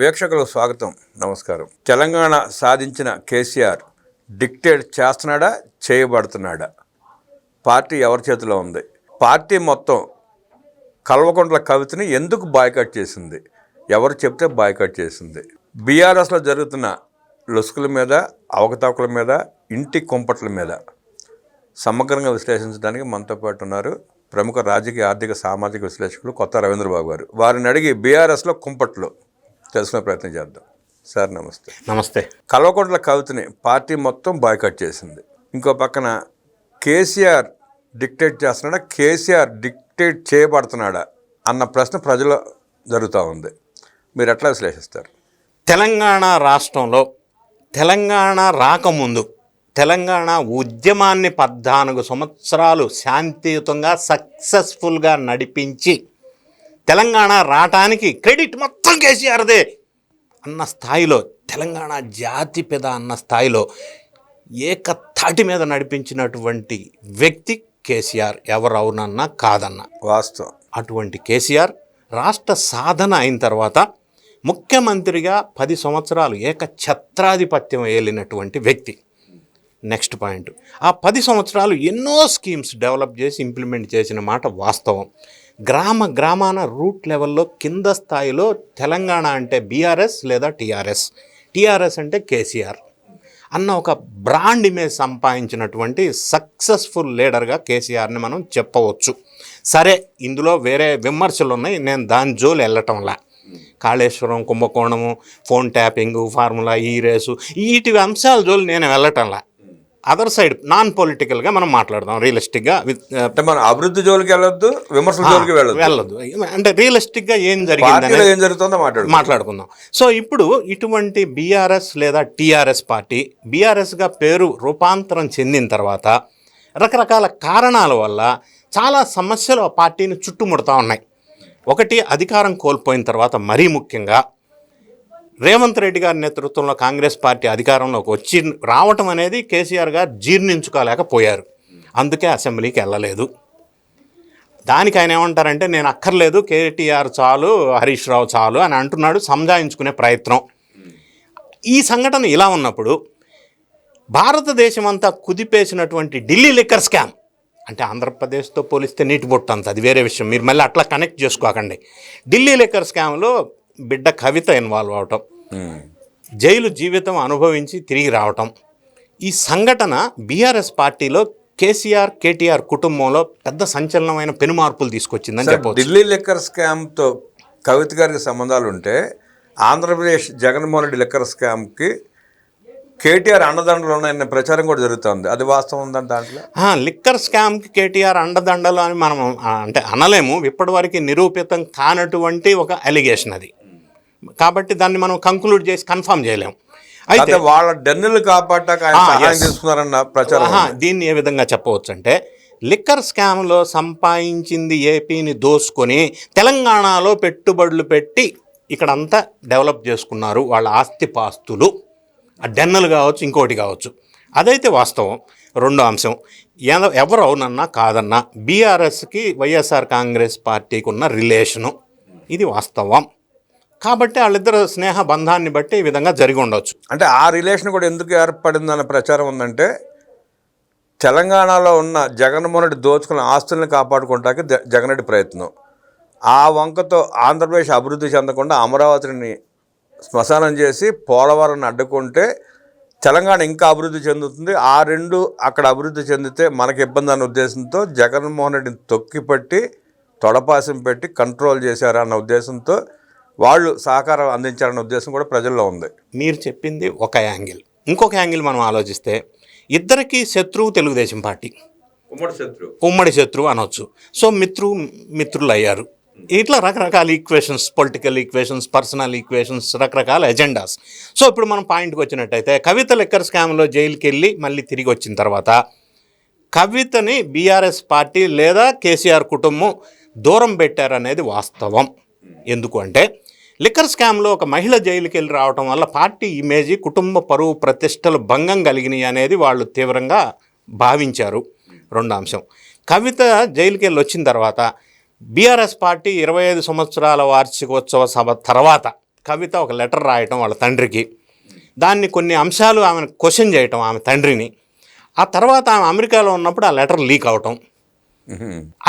వీక్షకులకు స్వాగతం. నమస్కారం. తెలంగాణ సాధించిన కేసీఆర్ డిక్టేట్ చేస్తున్నాడా? చేయబడుతున్నాడా? పార్టీ ఎవరి చేతిలో ఉంది? పార్టీ మొత్తం కల్వకుంట్ల కవితని ఎందుకు బాయ్కట్ చేసింది? ఎవరు చెప్తే బాయ్కట్ చేసింది? బీఆర్ఎస్లో జరుగుతున్న లొసుకుల మీద అవకతవకల మీద ఇంటి కుంపట్ల మీద సమగ్రంగా విశ్లేషించడానికి మనతో పాటు ఉన్నారు ప్రముఖ రాజకీయ ఆర్థిక సామాజిక విశ్లేషకులు కొత్త రవీంద్రబాబు గారు. వారిని అడిగి బీఆర్ఎస్లో కుంపట్లు తెలుసుకునే ప్రయత్నం చేద్దాం. సార్ నమస్తే. నమస్తే. కల్వకుంట్ల కవితని పార్టీ మొత్తం బాయ్కట్ చేసింది. ఇంకో పక్కన కేసీఆర్ డిక్టేట్ చేస్తున్నాడా? కేసీఆర్ డిక్టేట్ చేయబడుతున్నాడా? అన్న ప్రశ్న ప్రజలు జరుగుతూ ఉంది. మీరు ఎట్లా విశ్లేషిస్తారు? తెలంగాణ రాష్ట్రంలో తెలంగాణ రాకముందు తెలంగాణ ఉద్యమాన్ని పద్నాలుగు సంవత్సరాలు శాంతియుతంగా సక్సెస్ఫుల్గా నడిపించి తెలంగాణ రావటానికి క్రెడిట్ మొత్తం కేసీఆర్దే అన్న స్థాయిలో తెలంగాణ జాతి పెద అన్న స్థాయిలో ఏకతాటి మీద నడిపించినటువంటి వ్యక్తి కేసీఆర్. ఎవరు అవునన్నా కాదన్నా. వాస్తవం. అటువంటి కేసీఆర్ రాష్ట్ర సాధన అయిన తర్వాత ముఖ్యమంత్రిగా పది సంవత్సరాలు ఏక ఛత్రాధిపత్యం ఏలినటువంటి వ్యక్తి. Next point. ఆ పది సంవత్సరాలు ఎన్నో స్కీమ్స్ డెవలప్ చేసి ఇంప్లిమెంట్ చేసిన మాట వాస్తవం. గ్రామ గ్రామాన రూట్ లెవెల్లో కింద స్థాయిలో తెలంగాణ అంటే బీఆర్ఎస్ లేదా టీఆర్ఎస్. టీఆర్ఎస్ అంటే కేసీఆర్. అన్న ఒక బ్రాండ్ ఇమేజ్ సంపాదించినటువంటి సక్సెస్ఫుల్ లీడర్గా కేసీఆర్ని మనం చెప్పవచ్చు. సరే ఇందులో వేరే విమర్శలు ఉన్నాయి. నేను దాని జోలు వెళ్ళటంలా Kaleshwaram కుంభకోణము phone tapping formula E race వీటి అంశాల జోలు నేను వెళ్ళటంలా అదర్ సైడ్ నాన్ పొలిటికల్గా మనం మాట్లాడదాం రియలిస్టిక్గా అంటే మనం అభివృద్ధి జోలికి వెళ్ళొద్దు విమర్శల జోలికి వెళ్ళొద్దు. వెళ్ళదు అంటే రియలిస్టిక్గా ఏం జరిగింది ఏం జరుగుతుందో మాట్లాడు మాట్లాడుకుందాం. సో ఇప్పుడు ఇటువంటి బీఆర్ఎస్ లేదా టీఆర్ఎస్ పార్టీ బీఆర్ఎస్గా పేరు రూపాంతరం చెందిన తర్వాత రకరకాల కారణాల వల్ల చాలా సమస్యలు ఆ పార్టీని చుట్టుముడతా ఉన్నాయి. ఒకటి అధికారం కోల్పోయిన తర్వాత మరీ ముఖ్యంగా రేవంత్ రెడ్డి గారి నేతృత్వంలో కాంగ్రెస్ పార్టీ అధికారంలోకి వచ్చి రావటం అనేది కేసీఆర్ గారు జీర్ణించుకోలేకపోయారు. అందుకే అసెంబ్లీకి వెళ్ళలేదు. దానికి ఆయన ఏమంటారంటే నేను అక్కర్లేదు కేటీఆర్ చాలు హరీష్ రావు చాలు అని అంటున్నాడు సంజాయించుకునే ప్రయత్నం. ఈ సంఘటన ఇలా ఉన్నప్పుడు భారతదేశం అంతా కుదిపేసినటువంటి ఢిల్లీ లిక్కర్ స్కామ్ అంటే ఆంధ్రప్రదేశ్తో పోలిస్తే నీటి బొట్టు అంత అది వేరే విషయం. మీరు మళ్ళీ అట్లా కనెక్ట్ చేసుకోకండి. ఢిల్లీ లిక్కర్ స్కామ్లో బిడ్డ కవిత ఇన్వాల్వ్ అవటం. జైలు జీవితం అనుభవించి తిరిగి రావటం. ఈ సంఘటన బీఆర్ఎస్ పార్టీలో కేసీఆర్ కేటీఆర్ కుటుంబంలో పెద్ద సంచలనమైన పెనుమార్పులు తీసుకొచ్చిందని చెప్పవచ్చు. ఢిల్లీ లిక్కర్ స్కామ్తో కవిత గారికి సంబంధాలు ఉంటే ఆంధ్రప్రదేశ్ జగన్మోహన్ రెడ్డి లిక్కర్ స్కామ్కి కేటీఆర్ అండదండలు ఉన్నాయన్న ప్రచారం కూడా జరుగుతుంది. అది వాస్తవం ఉందని దాంట్లో? లిక్కర్ స్కామ్కి కేటీఆర్ అండదండలు అని మనం అంటే అనలేము. ఇప్పటివరకు నిరూపితం కానటువంటి ఒక అలిగేషన్ అది. కాబట్టి దాన్ని మనం కంక్లూడ్ చేసి కన్ఫర్మ్ చేయలేము అయితే వాళ్ళ డెన్నులు కాపాడటానికి. తీసుకున్నారన్న ప్రచారం దీన్ని ఏ విధంగా చెప్పవచ్చు అంటే లిక్కర్ స్కామ్లో సంపాదించింది ఏపీని దోసుకొని తెలంగాణలో పెట్టుబడులు పెట్టి ఇక్కడంతా డెవలప్ చేసుకున్నారు వాళ్ళ ఆస్తి పాస్తులు ఆ డెన్నలు కావచ్చు ఇంకోటి కావచ్చు. అదైతే వాస్తవం. రెండో అంశం ఎవ- ఎవరు అవునన్నా కాదన్నా బీఆర్ఎస్కి వైఎస్ఆర్ కాంగ్రెస్ పార్టీకి ఉన్న రిలేషను. ఇది వాస్తవం. కాబట్టి వాళ్ళిద్దరు స్నేహ బంధాన్ని బట్టి ఈ విధంగా జరిగి ఉండొచ్చు. అంటే ఆ రిలేషన్ కూడా ఎందుకు ఏర్పడిందన్న ప్రచారం ఉందంటే తెలంగాణలో ఉన్న జగన్మోహన్ రెడ్డి దోచుకున్న ఆస్తులను కాపాడుకోవడానికి జ- జగన్ రెడ్డి ప్రయత్నం. ఆ వంకతో ఆంధ్రప్రదేశ్ అభివృద్ధి చెందకుండా అమరావతిని శ్మశానం చేసి పోలవరాన్ని అడ్డుకుంటే తెలంగాణ ఇంకా అభివృద్ధి చెందుతుంది. ఆ రెండు అక్కడ అభివృద్ధి చెందితే మనకి ఇబ్బంది అన్న ఉద్దేశంతో జగన్మోహన్ రెడ్డిని తొక్కిపట్టి తొడపాసం పెట్టి కంట్రోల్ చేశారన్న ఉద్దేశంతో వాళ్ళు సహకారం అందించారన్న ఉద్దేశం కూడా ప్రజల్లో ఉంది. మీరు చెప్పింది ఒక యాంగిల్. ఇంకొక యాంగిల్ మనం ఆలోచిస్తే ఇద్దరికి శత్రువు తెలుగుదేశం పార్టీ. ఉమ్మడి శత్రువు. ఉమ్మడి శత్రువు అనొచ్చు. సో మిత్రు మిత్రులు అయ్యారు ఇట్లా రకరకాల equations political equations personal equations రకరకాల ఎజెండాస్ సో ఇప్పుడు మనం పాయింట్కి వచ్చినట్టయితే కవిత లెక్కర్ స్కామ్లో జైలుకి వెళ్ళి మళ్ళీ తిరిగి వచ్చిన తర్వాత కవితని బీఆర్ఎస్ పార్టీ లేదా కేసీఆర్ కుటుంబం దూరం పెట్టారనేది వాస్తవం. ఎందుకు అంటే లిక్కర్ స్కామ్లో ఒక మహిళ జైలుకి వెళ్ళి రావటం వల్ల పార్టీ ఇమేజీ కుటుంబ పరువు ప్రతిష్టలు భంగం కలిగినాయి అనేది వాళ్ళు తీవ్రంగా భావించారు. రెండో అంశం. కవిత జైలుకి వెళ్ళి వచ్చిన తర్వాత బీఆర్ఎస్ పార్టీ ఇరవై ఐదు సంవత్సరాల వార్షికోత్సవ సభ తర్వాత కవిత ఒక లెటర్ రాయటం వాళ్ళ తండ్రికి. దాన్ని కొన్ని అంశాలు ఆమెను క్వశ్చన్ చేయటం ఆమె తండ్రిని. ఆ తర్వాత ఆమె అమెరికాలో ఉన్నప్పుడు ఆ లెటర్ లీక్ అవటం.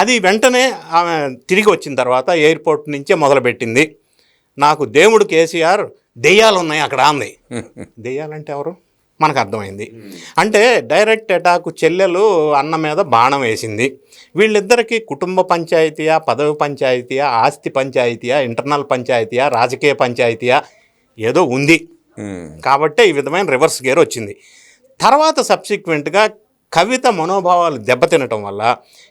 అది వెంటనే ఆమె తిరిగి వచ్చిన తర్వాత ఎయిర్పోర్ట్ నుంచే మొదలుపెట్టింది. నాకు దేవుడు కేసీఆర్ దెయ్యాలు ఉన్నాయి అక్కడ అంది దెయ్యాలంటే ఎవరు? మనకు అర్థమైంది. అంటే డైరెక్ట్ అటాక్ చెల్లెలు అన్న మీద బాణం వేసింది. వీళ్ళిద్దరికీ కుటుంబ పంచాయతీయా పదవి పంచాయతీయా ఆస్తి పంచాయతీయా ఇంటర్నల్ పంచాయతీయా రాజకీయ పంచాయతీయా ఏదో ఉంది. కాబట్టే ఈ విధమైన రివర్స్ గేర్ వచ్చింది. తర్వాత సబ్సిక్వెంట్గా కవిత మనోభావాలు దెబ్బతినటం వల్ల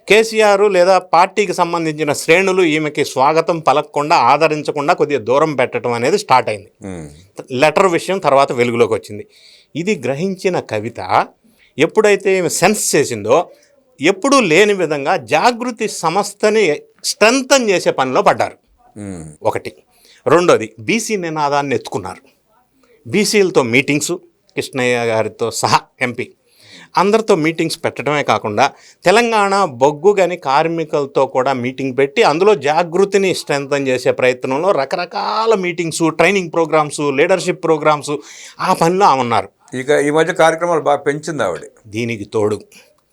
కేసీఆర్ లేదా పార్టీకి సంబంధించిన శ్రేణులు ఈమెకి స్వాగతం పలకకుండా ఆదరించకుండా కొద్దిగా దూరం పెట్టడం అనేది స్టార్ట్ అయింది. లెటర్ విషయం తర్వాత వెలుగులోకి వచ్చింది. ఇది గ్రహించిన కవిత ఎప్పుడైతే ఈమె సెన్స్ చేసిందో ఎప్పుడూ లేని విధంగా జాగృతి సంస్థని స్ట్రెంథన్ చేసే పనిలో పడ్డారు. ఒకటి. రెండోది బీసీ నినాదాన్ని ఎత్తుకున్నారు. బీసీలతో మీటింగ్స్ కృష్ణయ్య గారితో సహా ఎంపీ. అందరితో మీటింగ్స్ పెట్టడమే కాకుండా తెలంగాణ బొగ్గు గని కార్మికులతో కూడా మీటింగ్ పెట్టి అందులో జాగృతిని స్ట్రెంథన్ చేసే ప్రయత్నంలో రకరకాల meetings training programmes leadership programmes ఆ పనిలో ఆమె ఉన్నారు. ఇక ఈ మధ్య కార్యక్రమాలు బాగా పెంచింది ఆవిడ. దీనికి తోడు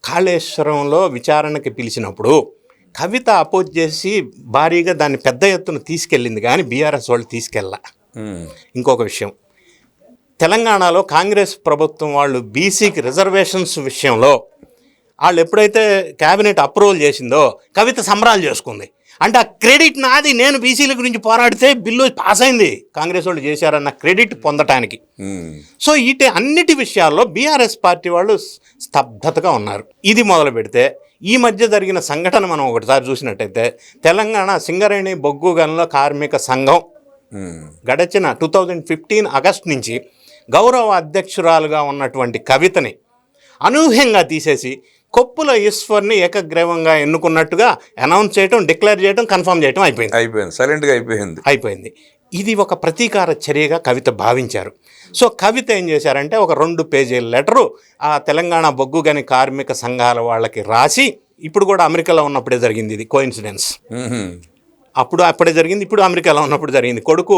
కాళేశ్వరంలో విచారణకి పిలిచినప్పుడు కవిత అపోజ్ చేసి భారీగా దాన్ని పెద్ద ఎత్తున తీసుకెళ్ళింది కానీ బీఆర్ఎస్ వాళ్ళు తీసుకెళ్ళ. ఇంకొక విషయం. తెలంగాణలో కాంగ్రెస్ ప్రభుత్వం వాళ్ళు బీసీకి రిజర్వేషన్స్ విషయంలో వాళ్ళు ఎప్పుడైతే క్యాబినెట్ అప్రూవల్ చేసిందో కవిత సంబరాలు చేసుకుంది అంటే ఆ క్రెడిట్ నాది నేను బీసీల గురించి పోరాడితే బిల్లు పాస్ అయింది కాంగ్రెస్ వాళ్ళు చేశారన్న క్రెడిట్ పొందటానికి. సో ఇటు అన్నిటి విషయాల్లో బీఆర్ఎస్ పార్టీ వాళ్ళు స్తబ్దతగా ఉన్నారు ఇది మొదలు పెడితే ఈ మధ్య జరిగిన సంఘటన మనం ఒకటిసారి చూసినట్టయితే తెలంగాణ సింగరేణి బొగ్గు గనుల కార్మిక సంఘం. గడచిన టూ థౌజండ్ ఫిఫ్టీన్ ఆగస్ట్ నుంచి గౌరవ అధ్యక్షురాలుగా ఉన్నటువంటి కవితని అనూహ్యంగా తీసేసి కొప్పుల ఈశ్వర్ని ఏకగ్రీవంగా ఎన్నుకున్నట్టుగా అనౌన్స్ చేయటం డిక్లేర్ చేయటం కన్ఫర్మ్ చేయటం అయిపోయింది. అయిపోయింది. సైలెంట్గా అయిపోయింది. అయిపోయింది. ఇది ఒక ప్రతీకార చర్యగా కవిత భావించారు. సో కవిత ఏం చేశారంటే ఒక రెండు పేజీల లెటరు ఆ తెలంగాణ బొగ్గు గని కార్మిక సంఘాల వాళ్ళకి రాసి ఇప్పుడు కూడా అమెరికాలో ఉన్నప్పుడే జరిగింది ఇది. కోయిన్సిడెన్స్. అప్పుడు అప్పుడే జరిగింది. ఇప్పుడు అమెరికాలో ఉన్నప్పుడు జరిగింది. కొడుకు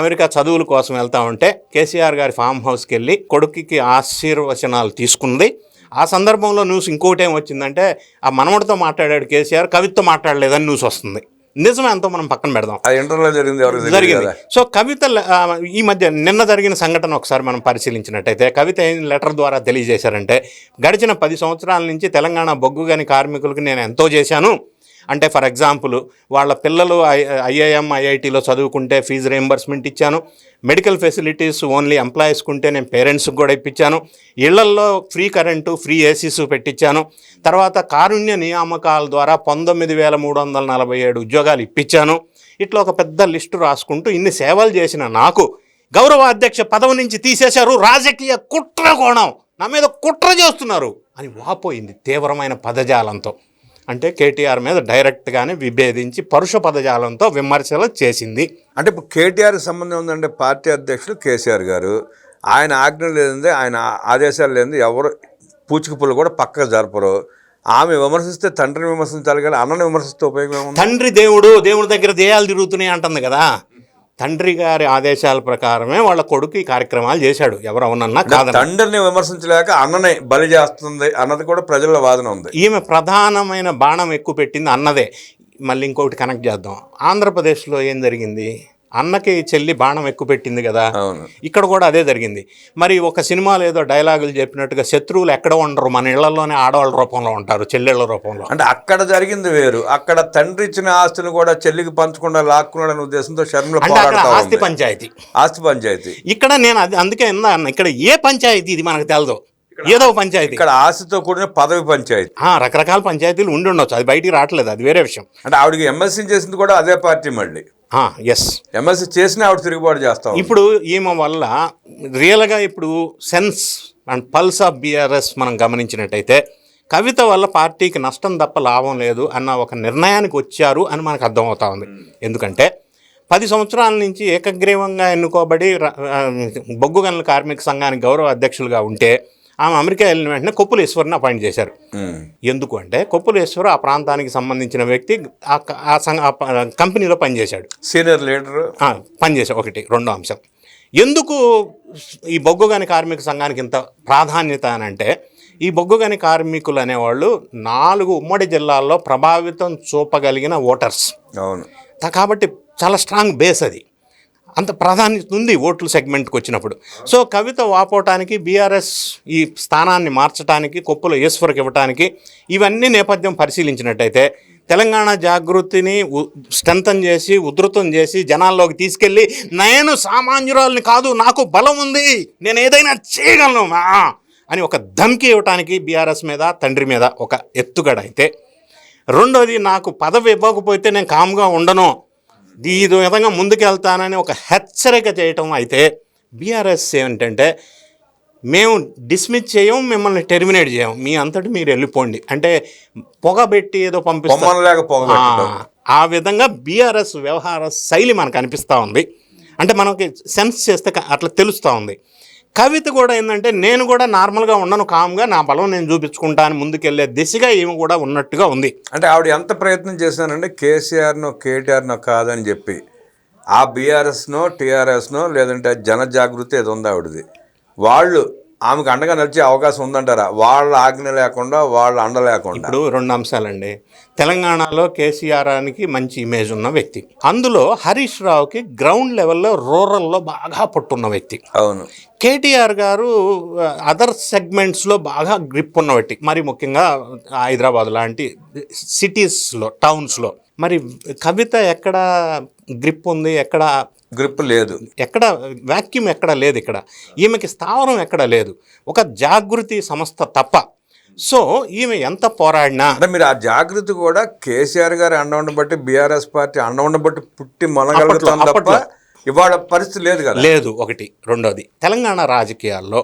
అమెరికా చదువుల కోసం వెళ్తా ఉంటే కేసీఆర్ గారి ఫామ్ హౌస్కి వెళ్ళి కొడుకుకి ఆశీర్వచనాలు తీసుకుంది. ఆ సందర్భంలో న్యూస్ ఇంకోటి ఏం వచ్చిందంటే ఆ మనవడితో మాట్లాడాడు కేసీఆర్ కవితతో మాట్లాడలేదని న్యూస్ వస్తుంది. నిజమే అంతా మనం పక్కన పెడదాం. ఇంటర్లో జరిగింది జరిగింది. సో కవిత ఈ మధ్య నిన్న జరిగిన సంఘటన ఒకసారి మనం పరిశీలించినట్టయితే కవిత ఏం లెటర్ ద్వారా తెలియజేశారంటే గడిచిన పది సంవత్సరాల నుంచి తెలంగాణ బొగ్గు గని కార్మికులకు నేను ఎంతో చేశాను. అంటే ఫర్ ఎగ్జాంపుల్ వాళ్ళ పిల్లలు ఐఐఎం ఐఐటీలో చదువుకుంటే ఫీజు రియంబర్స్మెంట్ ఇచ్చాను. మెడికల్ ఫెసిలిటీస్ ఓన్లీ ఎంప్లాయీస్కి ఉంటే నేను పేరెంట్స్కి కూడా ఇప్పించాను. ఇళ్ళల్లో ఫ్రీ కరెంటు ఫ్రీ ఏసీస్ పెట్టించాను తర్వాత కారుణ్య నియామకాల ద్వారా పంతొమ్మిది వేల మూడు వందల నలభై ఏడు ఉద్యోగాలు ఇప్పించాను. ఇట్లా ఒక పెద్ద లిస్టు రాసుకుంటూ ఇన్ని సేవలు చేసిన నాకు గౌరవ అధ్యక్ష పదవి నుంచి తీసేశారు. రాజకీయ కుట్ర కోణం నా మీద కుట్ర చేస్తున్నారు అని వాపోయింది తీవ్రమైన పదజాలంతో. అంటే కేటీఆర్ మీద డైరెక్ట్గానే విభేదించి పరుష పదజాలంతో విమర్శలు చేసింది. అంటే ఇప్పుడు కేటీఆర్కి సంబంధం ఉందంటే పార్టీ అధ్యక్షుడు కేసీఆర్ గారు. ఆయన ఆజ్ఞ లేనిదే ఆయన ఆదేశాలు లేనిది ఎవరు పూచిక పుల్ల కూడా పక్కకు జరపరు. ఆమె విమర్శిస్తే తండ్రిని విమర్శించాలి కానీ అన్నని విమర్శిస్తే ఉపయోగం తండ్రి దేవుడు దేవుడి దగ్గర దేయాలు తిరుగుతున్నాయి అంటుంది కదా. తండ్రి గారి ఆదేశాల ప్రకారమే వాళ్ళ కొడుకు ఈ కార్యక్రమాలు చేశాడు. ఎవరు అవునన్నా కాదన్నా. తండ్రిని విమర్శించలేక అన్నని బలి చేస్తుంది అన్నది కూడా ప్రజల వాదన ఉంది. ఈమె ప్రధానమైన బాణం ఎక్కువ పెట్టింది అన్నదే. మళ్ళీ ఇంకొకటి కనెక్ట్ చేద్దాం. ఆంధ్రప్రదేశ్లో ఏం జరిగింది? అన్నకి చెల్లి బాణం ఎక్కువ పెట్టింది కదా. ఇక్కడ కూడా అదే జరిగింది. మరి ఒక సినిమాలో ఏదో డైలాగులు చెప్పినట్టుగా శత్రువులు ఎక్కడ ఉండరు. మన ఇళ్ళలోనే ఆడవాళ్ళ రూపంలో ఉంటారు చెల్లెళ్ళ రూపంలో. అంటే అక్కడ జరిగింది వేరు. అక్కడ తండ్రి ఇచ్చిన ఆస్తిని కూడా చెల్లికి పంచకుండా లాక్కున్నాడనే ఉద్దేశంతో పోరాడుతూ ఆస్తి పంచాయతీ. ఆస్తి పంచాయతీ. ఇక్కడ నేను అది అందుకే అన్న ఇక్కడ ఏ పంచాయతీ ఇది మనకు తెలదు. ఏదో పంచాయతీ. ఇక్కడ ఆస్తితో కూడిన పదవి పంచాయతీ. ఆ, రకరకాల పంచాయతీలు ఉండి ఉండొచ్చు. అది బయటికి రావట్లేదు. అది వేరే విషయం. అంటే ఆవిడకి ఎంఎస్సీ చేసింది కూడా అదే పార్టీ మళ్ళీ. ఎస్ ఎంఎస్సీ చేసిన ఆవిడ తిరుగుబాటు చేస్తాం ఇప్పుడు ఈమె వల్ల రియల్గా ఇప్పుడు sense and pulse of BRS మనం గమనించినట్టయితే కవిత వల్ల పార్టీకి నష్టం తప్ప లాభం లేదు అన్న ఒక నిర్ణయానికి వచ్చారు అని మనకు అర్థమవుతా ఉంది. ఎందుకంటే పది సంవత్సరాల నుంచి ఏకగ్రీవంగా ఎన్నుకోబడి ర- ఆ, బొగ్గు గనుల కార్మిక సంఘానికి గౌరవ అధ్యక్షులుగా ఉంటే ఆమె అమెరికా వెళ్ళిన వెంటనే కొప్పుల ఈశ్వర్ని అపాయింట్ చేశారు. ఎందుకు అంటే కొప్పుల ఈశ్వర్ ఆ ప్రాంతానికి సంబంధించిన వ్యక్తి ఆ కంపెనీలో పనిచేశాడు. Senior leader. పనిచేశాడు ఒకటి రెండో అంశం. ఎందుకు ఈ బొగ్గుగని కార్మిక సంఘానికి ఇంత ప్రాధాన్యత అని అంటే ఈ బొగ్గుగని కార్మికులు అనేవాళ్ళు నాలుగు ఉమ్మడి జిల్లాల్లో ప్రభావితం చూపగలిగిన ఓటర్స్. అవును. కాబట్టి చాలా స్ట్రాంగ్ బేస్ అది. అంత ప్రాధాన్యత ఉంది ఓట్లు సెగ్మెంట్కి వచ్చినప్పుడు. సో కవిత వాపోవటానికి బీఆర్ఎస్ ఈ స్థానాన్ని మార్చడానికి కొప్పుల ఈశ్వర్కి ఇవ్వటానికి ఇవన్నీ నేపథ్యం పరిశీలించినట్టయితే తెలంగాణ జాగృతిని స్ట్రెంథన్ చేసి ఉధృతం చేసి జనాల్లోకి తీసుకెళ్ళి నేను సామాన్యురాల్ని కాదు నాకు బలం ఉంది నేను ఏదైనా చేయగలను అని ఒక ధమ్కి ఇవ్వటానికి బీఆర్ఎస్ మీద తండ్రి మీద ఒక ఎత్తుగడ అయితే రెండోది నాకు పదవి ఇవ్వకపోతే నేను కామ్గా ఉండను ఈ విధంగా ముందుకెళ్తానని ఒక హెచ్చరిక చేయటం అయితే బీఆర్ఎస్ ఏంటంటే మేము డిస్మిస్ చేయం మిమ్మల్ని టెర్మినేట్ చేయం మీ అంతటి మీరు వెళ్ళిపోండి. అంటే పొగ పెట్టి ఏదో పంపిస్తాం ఆ విధంగా బీఆర్ఎస్ వ్యవహార శైలి మనకు అనిపిస్తూ ఉంది. అంటే మనకి సెన్స్ చేస్తే అట్లా తెలుస్తూ ఉంది. కవిత కూడా ఏంటంటే నేను కూడా నార్మల్గా ఉండను కామ్గా నా బలం నేను చూపించుకుంటా అని ముందుకెళ్ళే దిశగా ఈమె కూడా ఉన్నట్టుగా ఉంది. అంటే ఆవిడ ఎంత ప్రయత్నం చేశానంటే కేసీఆర్నో కేటీఆర్నో కాదని చెప్పి ఆ బీఆర్ఎస్నో టీఆర్ఎస్నో లేదంటే జన జాగృతి ఏదో ఉంది ఆవిడది. వాళ్ళు ఆమెకు అండగా నడిచే అవకాశం ఉందంటారా? వాళ్ళ ఆజ్ఞ లేకుండా వాళ్ళ అండ లేకుండా? ఇప్పుడు రెండు అంశాలండి. తెలంగాణలో కేసీఆర్ అనికి మంచి ఇమేజ్ ఉన్న వ్యక్తి. అందులో హరీష్ రావుకి గ్రౌండ్ లెవెల్లో రూరల్లో బాగా పట్టున్న వ్యక్తి. అవును. కేటీఆర్ గారు అదర్ సెగ్మెంట్స్లో బాగా గ్రిప్ ఉన్న వ్యక్తి. మరి ముఖ్యంగా హైదరాబాద్ లాంటి సిటీస్లో టౌన్స్లో మరి కవిత ఎక్కడ గ్రిప్ ఉంది? ఎక్కడ గ్రిప్ లేదు. ఎక్కడ వాక్యూమ్ ఎక్కడ లేదు ఇక్కడ. ఈమెకి స్థావరం ఎక్కడ లేదు. ఒక జాగృతి సంస్థ తప్ప. సో ఈమె ఎంత పోరాడినా అంటే మీరు ఆ జాగృతి కూడా కేసీఆర్ గారి అండ ఉండబట్టి బీఆర్ఎస్ పార్టీ అండ ఉండబట్టి పుట్టి మొనగలుగుతాం తప్ప. ఇవాళ పరిస్థితి లేదు కదా. లేదు ఒకటి. రెండోది తెలంగాణ రాజకీయాల్లో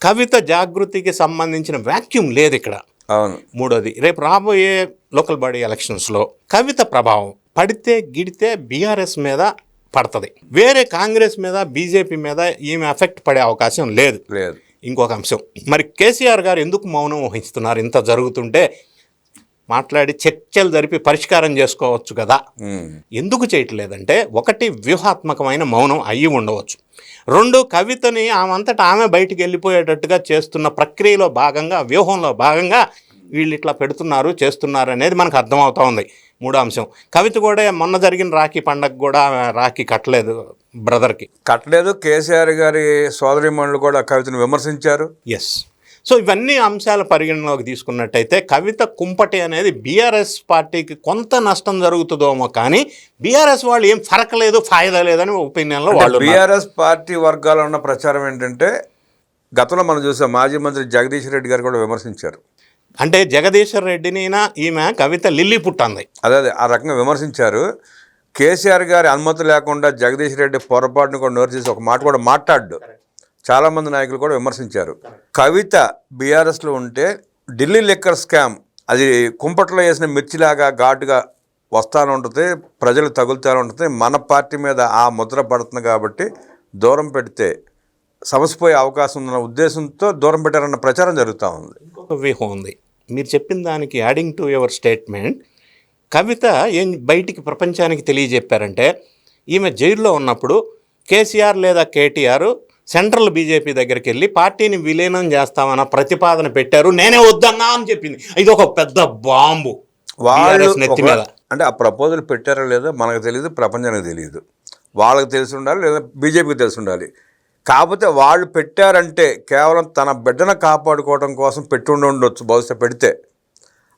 కవిత జాగృతికి సంబంధించిన వాక్యూమ్ లేదు ఇక్కడ. అవును. మూడోది రేపు రాబోయే లోకల్ బాడీ ఎలక్షన్స్లో కవిత ప్రభావం పడితే గిడితే బీఆర్ఎస్ మీద పడుతుంది. వేరే కాంగ్రెస్ మీద బీజేపీ మీద ఈమె ఎఫెక్ట్ పడే అవకాశం లేదు. లేదు. ఇంకొక అంశం. మరి కేసీఆర్ గారు ఎందుకు మౌనం వహిస్తున్నారు? ఇంత జరుగుతుంటే మాట్లాడి చర్చలు జరిపి పరిష్కారం చేసుకోవచ్చు కదా. ఎందుకు చేయట్లేదంటే ఒకటి వ్యూహాత్మకమైన మౌనం అయ్యి ఉండవచ్చు. రెండు కవితని ఆమెంతటా ఆమె బయటికి వెళ్ళిపోయేటట్టుగా చేస్తున్న ప్రక్రియలో భాగంగా వ్యూహంలో భాగంగా వీళ్ళు ఇట్లా పెడుతున్నారు చేస్తున్నారు అనేది మనకు అర్థమవుతా ఉంది. మూడో అంశం. కవిత కూడా మొన్న జరిగిన రాఖీ పండగ కూడా రాఖీ కట్టలేదు బ్రదర్కి. కట్టలేదు. కేసీఆర్ గారి సోదరిమణులు కూడా కవితను విమర్శించారు. ఎస్ సో ఇవన్నీ అంశాలు పరిగణలోకి తీసుకున్నట్టయితే కవిత కుంపటి అనేది బీఆర్ఎస్ పార్టీకి కొంత నష్టం జరుగుతుందేమో కానీ బీఆర్ఎస్ వాళ్ళు ఏం ఫరకలేదు ఫాయిదా లేదని ఒపీనియన్లో వాళ్ళు. బీఆర్ఎస్ పార్టీ వర్గాల్లో ఉన్న ప్రచారం ఏంటంటే గతంలో మనం చూసాం మాజీ మంత్రి జగదీష్ రెడ్డి గారు కూడా విమర్శించారు. అంటే జగదీశ్వర్ రెడ్డిని ఈమె కవిత లిల్లీ పుట్టింది. అదే అదే ఆ రకంగా విమర్శించారు. కేసీఆర్ గారి అనుమతి లేకుండా జగదీష్ రెడ్డి పొరపాటును కూడా నోరు చేసి ఒక మాట కూడా మాట్లాడు చాలామంది నాయకులు కూడా విమర్శించారు. కవిత బీఆర్ఎస్లో ఉంటే ఢిల్లీ లిక్కర్ స్కామ్ అది కుంపట్లో వేసిన మిర్చిలాగా ఘాటుగా వస్తాను ఉంటుంది ప్రజలు తగులుతూ ఉంటుంది. మన పార్టీ మీద ఆ ముద్ర పడుతుంది కాబట్టి దూరం పెడితే సమసిపోయే అవకాశం ఉందన్న ఉద్దేశంతో దూరం పెట్టారన్న ప్రచారం జరుగుతూ ఉంది. ఇంకొక వ్యూహం ఉంది. మీరు చెప్పిన దానికి adding to your statement Kavitha ఏం బయటికి ప్రపంచానికి తెలియజెప్పారంటే ఈమె జైల్లో ఉన్నప్పుడు కేసీఆర్ లేదా కేటీఆర్ సెంట్రల్ బీజేపీ దగ్గరికి వెళ్ళి పార్టీని విలీనం చేస్తామన్న ప్రతిపాదన పెట్టారు నేనే వద్దన్నా అని చెప్పింది. ఇది ఒక పెద్ద బాంబు వాళ్ళు నెత్తి మీద. అంటే ఆ ప్రపోజల్ పెట్టారో లేదో మనకు తెలియదు ప్రపంచానికి తెలియదు వాళ్ళకి తెలిసి ఉండాలి లేదా బీజేపీకి తెలిసి ఉండాలి. కాకపోతే వాళ్ళు పెట్టారంటే కేవలం తన బిడ్డను కాపాడుకోవడం కోసం పెట్టి ఉండి ఉండొచ్చు బహుశా పెడితే.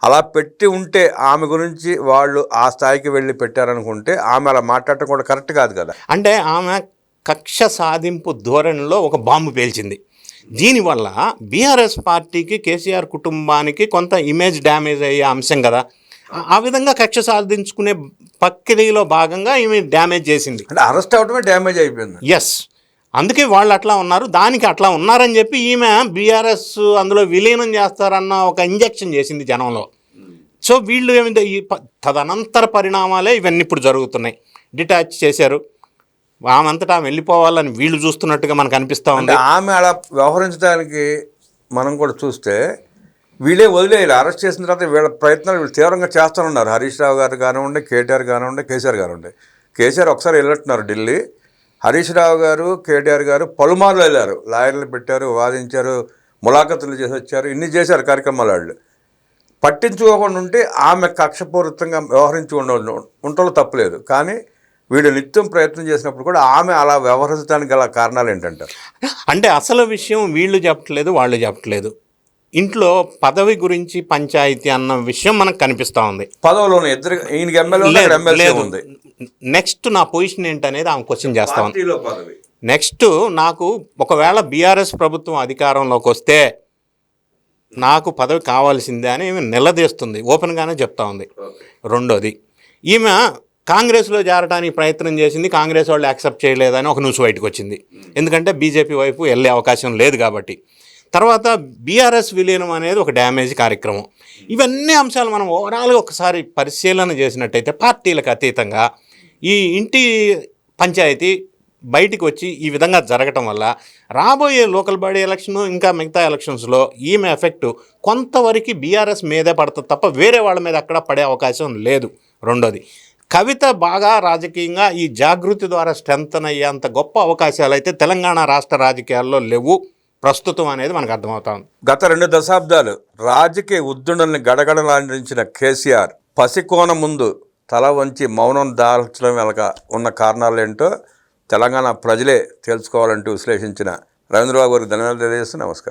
అలా పెట్టి ఉంటే ఆమె గురించి వాళ్ళు ఆ స్థాయికి వెళ్ళి పెట్టారనుకుంటే ఆమె అలా మాట్లాడటం కూడా కరెక్ట్ కాదు కదా. అంటే ఆమె కక్ష సాధింపు ధోరణిలో ఒక బాంబు పేల్చింది. దీనివల్ల బీఆర్ఎస్ పార్టీకి కేసీఆర్ కుటుంబానికి కొంత ఇమేజ్ డ్యామేజ్ అయ్యే అంశం కదా. ఆ- ఆ విధంగా కక్ష సాధించుకునే ప్రక్రియలో భాగంగా ఈమె డ్యామేజ్ చేసింది. అంటే అరెస్ట్ అవడమే డ్యామేజ్ అయిపోయింది. ఎస్ అందుకే వాళ్ళు అట్లా ఉన్నారు. దానికి అట్లా ఉన్నారని చెప్పి ఈమె బీఆర్ఎస్ అందులో విలీనం చేస్తారన్న ఒక ఇంజెక్షన్ చేసింది జనంలో. సో వీళ్ళు ఏమిటి ఈ తదనంతర పరిణామాలే ఇవన్నీ ఇప్పుడు జరుగుతున్నాయి. డిటాచ్ చేశారు. ఆమెంతటా ఆమె వెళ్ళిపోవాలని వీళ్ళు చూస్తున్నట్టుగా మనకు అనిపిస్తూ ఉంది. ఆమె అలా వ్యవహరించడానికి మనం కూడా చూస్తే వీళ్ళే వదిలేయాలి. అరెస్ట్ చేసిన తర్వాత వీళ్ళ ప్రయత్నాలు వీళ్ళు తీవ్రంగా చేస్తూనే హరీష్ రావు గారు కానివ్వండి కేటీఆర్ కానివ్వండి కేసీఆర్ కానివ్వండి. కేసీఆర్ ఒకసారి వెళ్ళట్టున్నారు ఢిల్లీ. హరీష్ రావు గారు కేటీఆర్ గారు పలుమార్లు వెళ్ళారు. లాయర్లు పెట్టారు వాదించారు ములాఖతులు చేసి వచ్చారు ఇన్ని చేశారు కార్యక్రమాలు వాళ్ళు. పట్టించుకోకుండా ఉంటే ఆమె కక్షపూరితంగా వ్యవహరించి ఉండ ఉంటలో తప్పలేదు. కానీ వీడు నిత్యం ప్రయత్నం చేసినప్పుడు కూడా ఆమె అలా వ్యవహరించడానికి గల కారణాలు ఏంటంటారు? అంటే అసలు విషయం వీళ్ళు చెప్పట్లేదు వాళ్ళు చెప్పట్లేదు. ఇంట్లో పదవి గురించి పంచాయతీ అన్న విషయం మనకు కనిపిస్తూ ఉంది. పదవిలోనే ఇద్దరు ఈయనకి ఎమ్మెల్యే ఉంది. నెక్స్ట్ నా పొజిషన్ ఏంటనేది ఆమె క్వశ్చన్ చేస్తా ఉంది. నెక్స్ట్ నాకు ఒకవేళ బీఆర్ఎస్ ప్రభుత్వం అధికారంలోకి వస్తే నాకు పదవి కావాల్సిందే అని ఈమె నిలదీస్తుంది. ఓపెన్గానే చెప్తా ఉంది. రెండోది ఈమె కాంగ్రెస్లో చేరడానికి ప్రయత్నం చేసింది కాంగ్రెస్ వాళ్ళు యాక్సెప్ట్ చేయలేదని ఒక న్యూస్ బయటకు వచ్చింది. ఎందుకంటే బీజేపీ వైపు వెళ్ళే అవకాశం లేదు కాబట్టి. తర్వాత బీఆర్ఎస్ విలీనం అనేది ఒక డ్యామేజ్ కార్యక్రమం. ఇవన్నీ అంశాలు మనం ఓవరాల్గా ఒకసారి పరిశీలన చేసినట్టయితే పార్టీలకు అతీతంగా ఈ ఇంటి పంచాయతీ బయటికి వచ్చి ఈ విధంగా జరగటం వల్ల రాబోయే లోకల్ బాడీ ఎలక్షన్ ఇంకా మిగతా ఎలక్షన్స్లో ఈమె ఎఫెక్ట్ కొంతవరకు బీఆర్ఎస్ మీదే పడుతుంది తప్ప వేరే వాళ్ళ మీద అక్కడ పడే అవకాశం లేదు. రెండోది కవిత బాగా రాజకీయంగా ఈ జాగృతి ద్వారా స్ట్రెంతన్ అయ్యేంత గొప్ప అవకాశాలు అయితే తెలంగాణ రాష్ట్ర రాజకీయాల్లో లేవు. ప్రస్తుతం అనేది మనకు అర్థమవుతాం గత రెండు దశాబ్దాలు రాజకీయ ఉద్దుండల్ని గడగడలాడించిన కేసీఆర్ పసికోన ముందు తల వంచి మౌనం దాల్చడం వెనక ఉన్న కారణాలు ఏంటో తెలంగాణ ప్రజలే తెలుసుకోవాలంటూ విశ్లేషించిన రవీంద్రబాబు గారికి ధన్యవాదాలు తెలియజేస్తూ నమస్కారం.